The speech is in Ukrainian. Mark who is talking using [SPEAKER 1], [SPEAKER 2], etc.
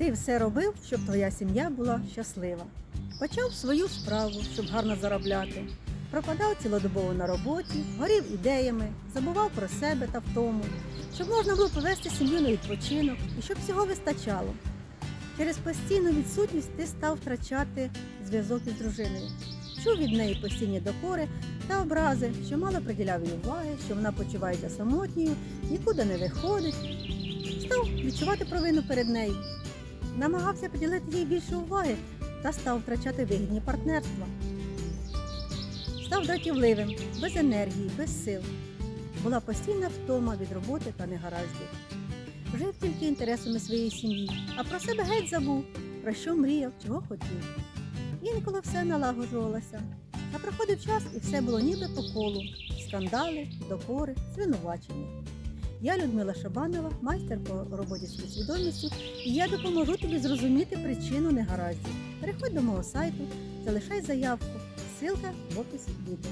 [SPEAKER 1] Ти все робив, щоб твоя сім'я була щаслива. Почав свою справу, щоб гарно заробляти. Пропадав цілодобово на роботі, горів ідеями, забував про себе та втому, щоб можна було повести сім'ю на відпочинок і щоб всього вистачало. Через постійну відсутність ти став втрачати зв'язок із дружиною. Чув від неї постійні докори та образи, що мало приділяв їй уваги, що вона почувається самотньою, нікуди не виходить. Став відчувати провину перед нею. Намагався приділити їй більше уваги та став втрачати вигідні партнерства. Став дратівливим, без енергії, без сил. Була постійна втома від роботи та негараздів. Жив тільки інтересами своєї сім'ї, а про себе геть забув, про що мріяв, чого хотів. Інколи все налагоджувалося, а проходив час і все було ніби по колу: скандали, докори, звинувачення. Я Людмила Шабанова, майстер по роботі з підсвідомістю, і я допоможу тобі зрозуміти причину негараздів. Переходь до мого сайту, залишай заявку. Ссылка в описі відео.